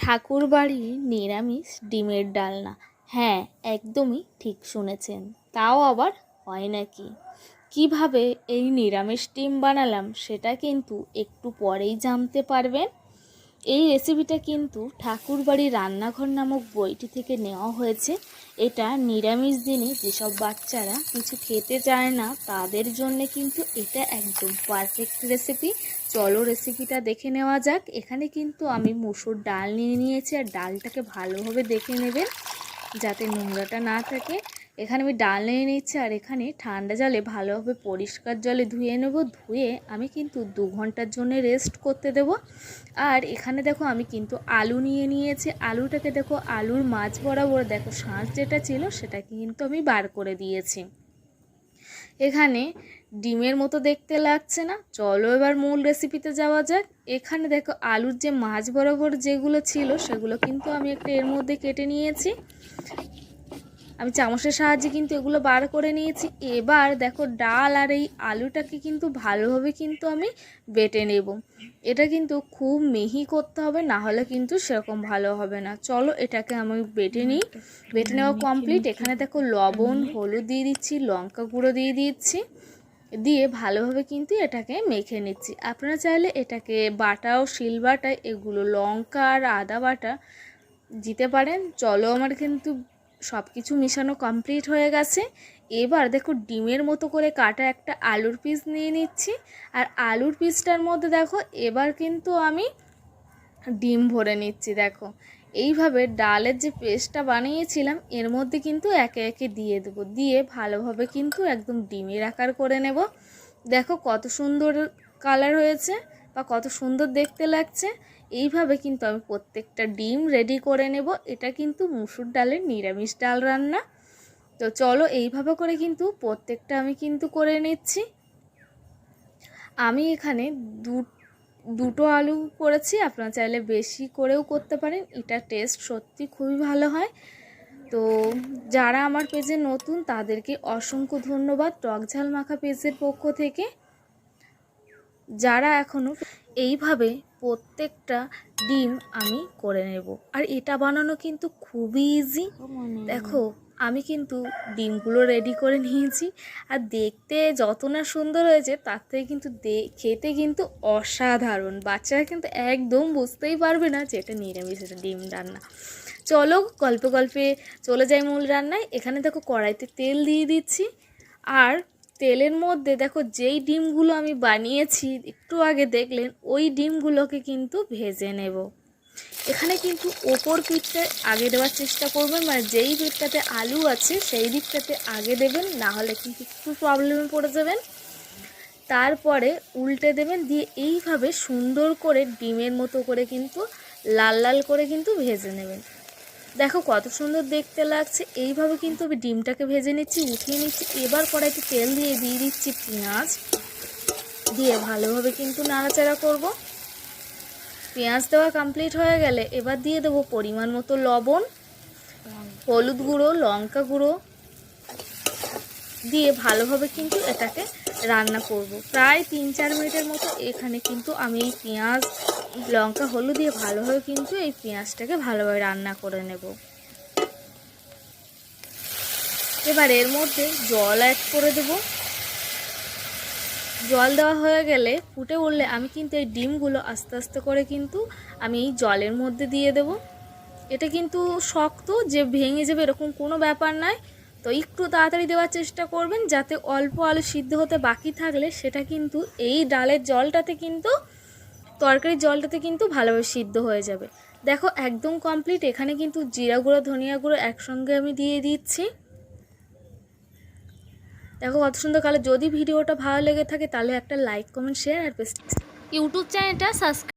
ঠাকুর বাড়ির নিরামিষ ডিমের ডালনা। হ্যাঁ একদমই ঠিক শুনেছেন। তাও আবার হয় নাকি? কীভাবে এই নিরামিষ ডিম বানালাম সেটা কিন্তু একটু পরেই জানতে পারবেন। এই রেসিপিটা কিন্তু ঠাকুরবাড়ি রান্নাঘর নামক বইটি থেকে নেওয়া হয়েছে। এটা নিরামিষ দিনে যেসব বাচ্চারা কিছু খেতে চায় না, তাদের জন্য কিন্তু এটা একদম পারফেক্ট রেসিপি চলো রেসিপিটা দেখে নেওয়া যাক। এখানে কিন্তু আমি মুসুর ডাল নিয়ে নিয়েছি, আর ডালটাকে ভালোভাবে দেখে নেবেন যাতে নোংরাটা না থাকে। এখানে আমি ডাল নিয়ে নিচ্ছি আর এখানে ঠান্ডা জলে ভালোভাবে পরিষ্কার জলে ধুয়ে নেব, ধুয়ে আমি কিন্তু দু ঘণ্টার জন্য রেস্ট করতে দেব। আর এখানে দেখো আমি কিন্তু আলু নিয়ে নিয়েছি। আলুটাকে দেখো আলুর মাছ বরাবর দেখো শাঁস যেটা ছিল সেটাকে কিন্তু আমি বার করে দিয়েছি। এখানে ডিমের মতো দেখতে লাগছে না। চলো এবার মূল রেসিপিতে যাওয়া যাক। এখানে দেখো আলুর যে মাছ বরাবর যেগুলো ছিল সেগুলো কিন্তু আমি একটা এর মধ্যে কেটে নিয়েছি। আমি চামচের সাহায্যে কিন্তু এগুলো বার করে নিয়েছি। এবার দেখো ডাল আর এই আলুটাকে কিন্তু ভালোভাবে কিন্তু আমি বেটে নেব। এটা কিন্তু খুব মিহি করতে হবে, না হলে কিন্তু সেরকম ভালো হবে না। চলো এটাকে আমি বেটে নিই। বেটে নেওয়া কমপ্লিট এখানে দেখো লবণ, হলুদ দিয়ে দিচ্ছি, লঙ্কা গুঁড়ো দিয়ে দিচ্ছি। দিয়ে ভালোভাবে কিন্তু এটাকে মেখে নিচ্ছি। আপনারা চাইলে এটাকে বাটা ও শিল বাটা, এগুলো লঙ্কা আর আদা বাটা দিতে পারেন। চলো আমার কিন্তু সব কিছু মিশানো কমপ্লিট হয়ে গেছে। এবার দেখো ডিমের মতো করে কাটা একটা আলুর পিস নিয়ে নিচ্ছি। আর আলুর পিসটার মধ্যে দেখো এবার কিন্তু আমি ডিম ভরে নিচ্ছি, দেখো। এইভাবে ডালের যে পেস্টটা বানিয়েছিলাম, এর মধ্যে কিন্তু একে একে দিয়ে দেবো। দিয়ে ভালোভাবে কিন্তু একদম ডিমের আকার করে নেব। দেখো কত সুন্দর কালার হয়েছে। বা কত সুন্দর দেখতে লাগছে, এইভাবে কিন্তু আমি প্রত্যেকটা ডিম রেডি করে নেব। এটা কিন্তু মুসুর ডালের নিরামিষ ডাল রান্না। তো চলো এইভাবে করে কিন্তু প্রত্যেকটা আমি কিন্তু করে নিচ্ছি। আমি এখানে দু, দুটো আলু করেছি, আপনারা চাইলে বেশি করেও করতে পারেন। এটা টেস্ট সত্যি খুবই ভালো হয়। তো যারা আমার পেজে নতুন, তাদেরকে অসংখ্য ধন্যবাদ টক ঝাল মাখা পেজের পক্ষ থেকে। যারা এখনও এইভাবে প্রত্যেকটা ডিম আমি করে নেব। আর এটা বানানো কিন্তু খুবই ইজি দেখো আমি কিন্তু ডিমগুলো রেডি করে নিয়েছি। আর দেখতে যত না সুন্দর হয়েছে তার থেকে কিন্তু খেতে কিন্তু অসাধারণ। বাচ্চারা কিন্তু একদম বুঝতেই পারবে না যে এটা নিরামিষ এটা ডিম রান্না। চলো গল্পে গল্পে চলে যাই মূল রান্নায়। এখানে দেখো কড়াইতে তেল দিয়ে দিচ্ছি। আর তেলের মধ্যে দেখো যেই ডিমগুলো আমি বানিয়েছি, একটু আগে দেখলেন, ওই ডিমগুলোকে কিন্তু ভেজে নেব। এখানে কিন্তু ওপর পিঠটা আগে দেওয়ার চেষ্টা করবেন মানে যেই পিঠটাতে আলু আছে, সেই দিকটাতে আগে দেবেন, না হলে কিন্তু একটু প্রবলেমে পড়ে যাবেন। তারপরে উল্টে দেবেন, দিয়ে এইভাবে সুন্দর করে ডিমের মতো করে কিন্তু লাল লাল করে কিন্তু ভেজে নেবেন। দেখো কত সুন্দর দেখতে লাগছে। এইভাবে কিন্তু আমি ডিমটাকে ভেজে নিচ্ছি, উঠিয়ে নিচ্ছি। এবার কড়াইতে তেল দিয়ে দিয়ে দিচ্ছি পেঁয়াজ। দিয়ে ভালোভাবে কিন্তু নাড়াচাড়া করব। পেঁয়াজ দেওয়া কমপ্লিট হয়ে গেলে এবার দিয়ে দেবো পরিমাণ মতো লবণ, হলুদ গুঁড়ো, লঙ্কা গুঁড়ো দিয়ে ভালোভাবে কিন্তু এটাকে রান্না করব। প্রায় তিন চার মিনিটের মতো এখানে কিন্তু আমি এই পেঁয়াজ, লঙ্কা, হলুদ দিয়ে ভালোভাবে কিন্তু এই পেঁয়াজটাকে ভালোভাবে রান্না করে নেব। এবার এর মধ্যে জল অ্যাড করে দেব। জল দেওয়া হয়ে গেলে ফুটে উঠলে আমি কিন্তু এই ডিমগুলো আস্তে আস্তে করে কিন্তু আমি এই জলের মধ্যে দিয়ে দেব। এটা কিন্তু শক্ত, যে ভেঙে যাবে এরকম কোনো ব্যাপার নয়। তো একটু তাড়াতাড়ি দেওয়ার চেষ্টা করবেন যাতে অল্প আলু সিদ্ধ হতে বাকি থাকলে সেটা কিন্তু এই ডালের জলটাতে কিন্তু, তরকারির জলটাতে কিন্তু ভালোভাবে সিদ্ধ হয়ে যাবে। দেখো একদম কমপ্লিট এখানে কিন্তু জিরা গুঁড়ো, ধনিয়া গুঁড়ো একসঙ্গে আমি দিয়ে দিচ্ছি। দেখো কত সুন্দর কালার যদি ভিডিওটা ভালো লেগে থাকে তাহলে একটা লাইক কমেন্ট শেয়ার আর ইউটিউব চ্যানেলটা সাবস্ক্রাইব